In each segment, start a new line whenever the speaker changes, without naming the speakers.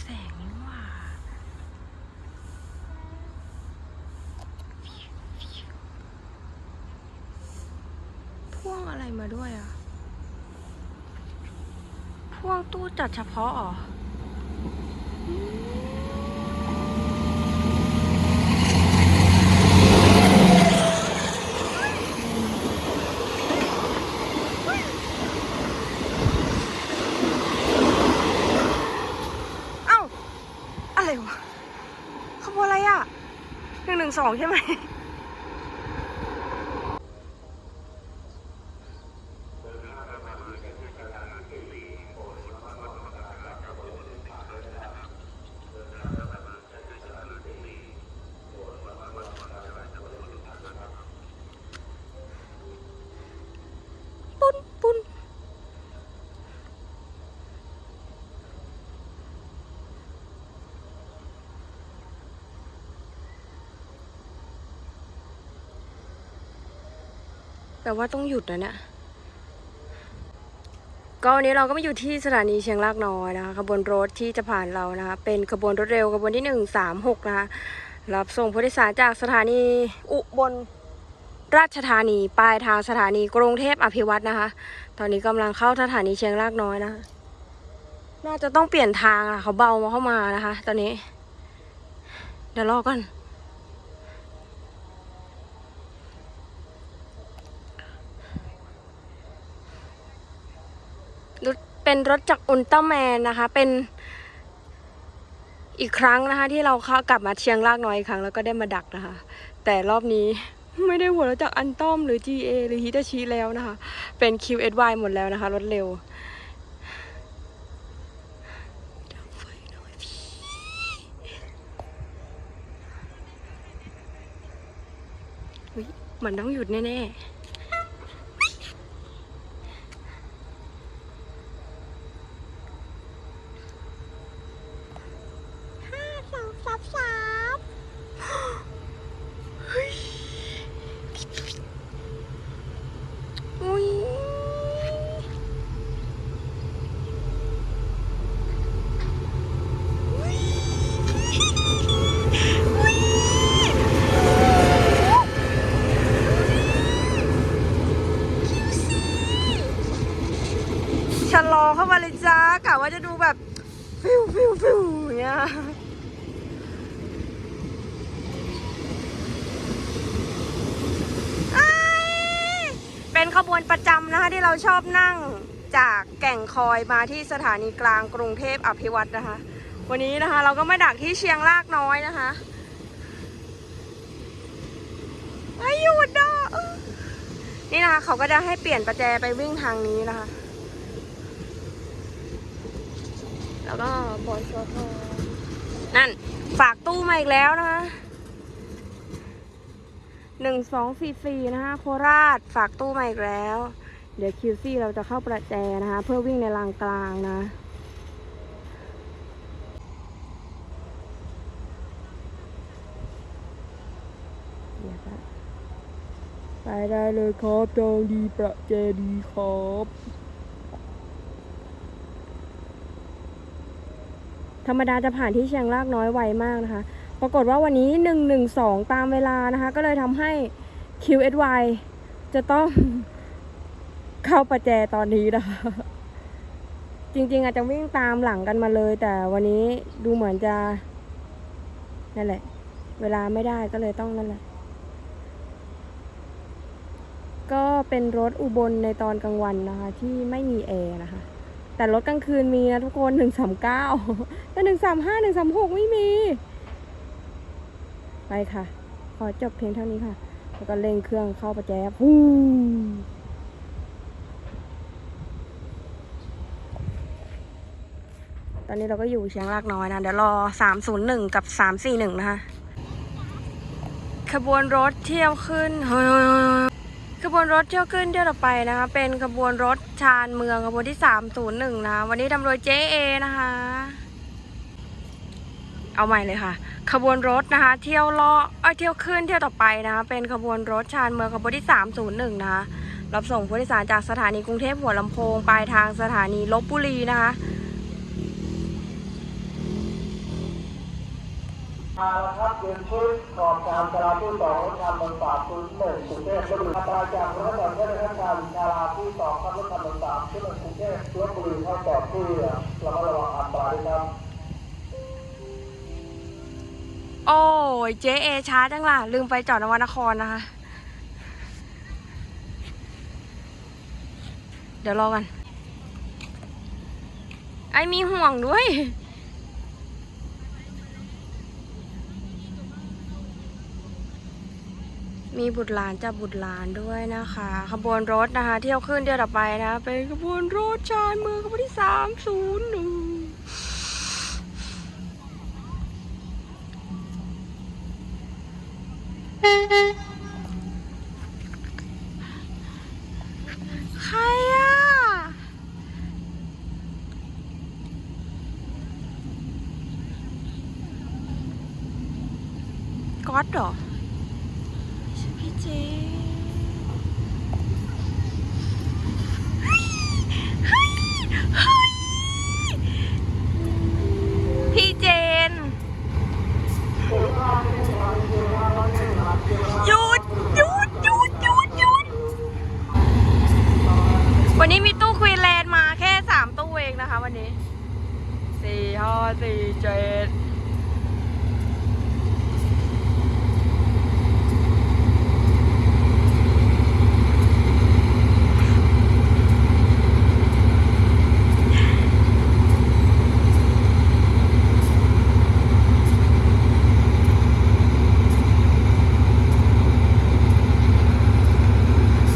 แสงนี่ว่าพ่วงอะไรมาด้วยอะ พ่วงตู้จัดเฉพาะอ๋อ เอ้า อะไรวะขบวนอะไรอะหนึ่งหนึ่ง สองใช่ไหม ปุ้นปุ้น แปลว่าต้องหยุดนะเนี่ยก็วันนี้เราก็มาอยู่ที่สถานีเชียงรากน้อยนะคะขบวนรถที่จะผ่านเรานะคะเป็นขบวนรถเร็วขบวนที่หนึ่งสามหกนะคะรับส่งผู้โดยสารจากสถานีอุบลราชธานีปลายทางสถานีกรุงเทพอภิวัตนะคะ ตอนนี้กำลังเข้าสถานีเชียงรากน้อยนะคะน่าจะต้องเปลี่ยนทางอะเขาเบามาเข้ามานะคะ ตอนนี้ เดี๋ยวรอก่อน รถ เป็นรถจากอุลตร้าแมนนะคะ เป็นอีกครั้งนะคะ ที่เราเข้ากลับมาเชียงรากน้อยอีกครั้งแล้วก็ได้มาดักนะคะ แต่รอบนี้ไม่ได้หัวรถจากอันต้อมหรือ GA หรือฮิตาชิแล้วนะคะ เป็น QSY หมดแล้วนะคะ รถเร็วดับไฟหน่อยพี่อุ๊ยมันต้องหยุดแน่ ๆ ห้าสองสามสามเฮ้ยอุ้ยอุ๊ยอุ๊ยชะลอเข้ามาเลยจ้ากะว่าจะดูแบบ ฟิวฟิวฟิวอย่างเงี้ยอ้ายเป็น ขบวนประจำนะคะที่เราชอบนั่งจากแก่งคอยมาที่สถานีกลางกรุงเทพอภิวัตนะคะ วันนี้นะคะเราก็มาดักที่เชียงรากน้อยนะคะไอ้หยุดอะเอนี่นะคะเขาก็จะให้เปลี่ยนประแจไปวิ่งทางนี้นะคะ แล้วก็บอยชอทนั่นฝากตู้มาอีกแล้วนะคะ หนึ่งสองสี่สี่นะคะโคราชฝากตู้มาอีกแล้ว เดี๋ยวคิวซี่เราจะเข้าประแจนะคะ เพื่อวิ่งในรางกลางนะเดี๋ยวก่อนไปได้เลยครับจองดีประแจดีครับธรรมดาจะผ่านที่เชียงรากน้อยไวมากนะคะ ปรากฏว่าวันนี้ 112 ตามเวลานะคะ ก็เลยทำให้ QSY จะต้องเข้าประแจตอนนี้นะคะ จริงๆ อาจจะวิ่งตามหลังกันมาเลย แต่วันนี้ดูเหมือนจะ นั่นแหละ เวลาไม่ได้ก็เลยต้องนั่นแหละ ก็เป็นรถอุบลในตอนกลางวันนะคะ ที่ไม่มีแอร์นะคะ แต่รถกลางคืนมีนะทุกคนหนึ่งสามเก้าแต่หนึ่งสามห้าหนึ่งสามหกไม่มี ไปค่ะ ขอจบเพียงเท่านี้ค่ะ แล้วก็เร่งเครื่องเข้าประแจฟูตอนนี้เราก็อยู่เชียงรากน้อยนะ เดี๋ยวรอสามศูนย์หนึ่งกับสามสี่หนึ่งนะคะ ขบวนรถเที่ยวขึ้นเฮ้ยขบวนรถเที่ยวขึ้นเที่ยวต่อไปนะคะ เป็นขบวนรถชานเมืองขบวนที่สามศูนย์หนึ่งนะวันนี้ทำโดยเจเอนะคะ เอาใหม่เลยค่ะ ขบวนรถนะคะ เที่ยวล้อเอ้ยเที่ยวขึ้นเที่ยวต่อไปนะคะ เป็นขบวนรถชานเมืองขบวนที่ 301 นะคะ รับส่งผู้โดยสารจากสถานีกรุงเทพหัวลำโพงปลายทางสถานีลบบุรีนะคะ
มาแล้วครับยืนชุดขอบการจราที่สองรถทำบนฝากคุณหนึ่งกรุงเทพบุรีมาจากรถจอดเพื่อราการจราที่สองครับรถทำบนสามที่หนึ่งกรุงเทพลบบุรีเข้าจอดที่ระมัดระวังอันตรายครับ
โอ้ยเจเอช้าจังล่ะ ลืมไปจอดนวนครนะคะ เดี๋ยวรอกัน ไอมีห่วงด้วย มีบุตรหลานจับบุตรหลานด้วยนะคะ ขบวนรถนะคะ เที่เอาขึ้นเดียวต่อไปนะ เป็นขบวนรถชานเมืองขบวนที่สามศูนย์หนึ่ง Thank you. สี่ห้าสี่เจ็ด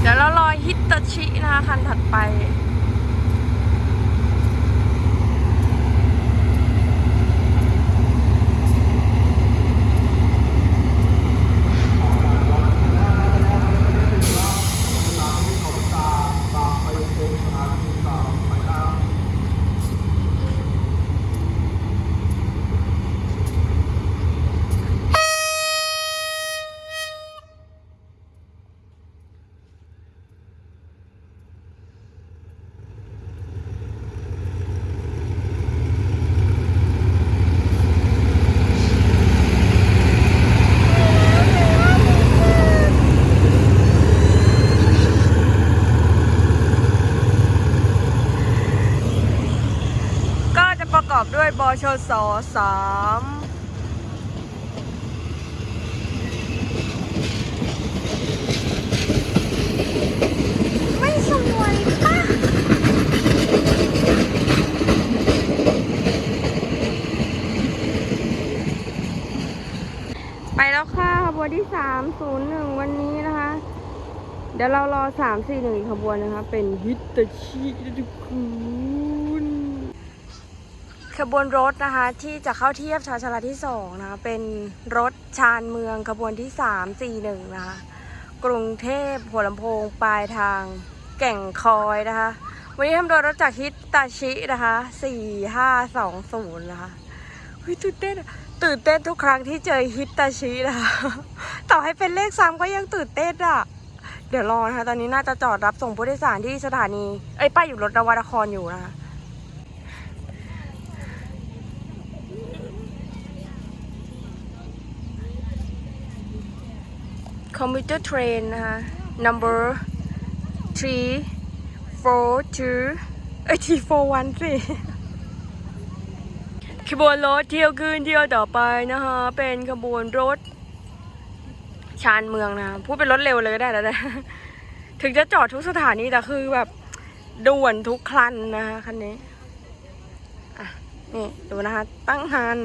เดี๋ยวเรารอฮิตาชินะคะคันถัดไป ชสสามไม่สวยปะไปแล้วค่ะขบวนที่ 301 วันนี้นะคะ เดี๋ยวเรารอ 341 อีกขบวนนะคะ เป็นฮิตาชินะทุกคน ขบวนรถนะคะที่จะเข้าเทียบชาชลาที่สองนะคะเป็นรถชานเมืองขบวนที่สามสี่หนึ่งนะคะกรุงเทพหัวลำโพงปลายทางแก่งคอยนะคะ วันนี้ทำโดยรถจากฮิตาชินะคะสี่ห้าสองศูนย์นะคะตื่นเต้นตื่นเต้นทุกครั้งที่เจอฮิตาชินะคะต่อให้เป็นเลขซ้ำก็ยังตื่นเต้นอะเดี๋ยวรอนะคะ ตอนนี้น่าจะจอดรับส่งผู้โดยสารที่สถานี เอ้ยป้ายอยู่รถนวนครอยู่นะคะ คอมพิวเตอร์เทรนนะคะ number three four two เอ้ย three four one สิขบวนรถเที่ยวคืนเที่ยวต่อไปนะคะ เป็นขบวนรถ ชานเมืองนะพูดเป็นรถเร็วเลยก็ได้แล้วนะถึงจะจอดทุกสถานีแต่คือแบบด่วนทุกครันนะคะคันนี้ อะ นี่ ดูนะคะ ตั้งฮาน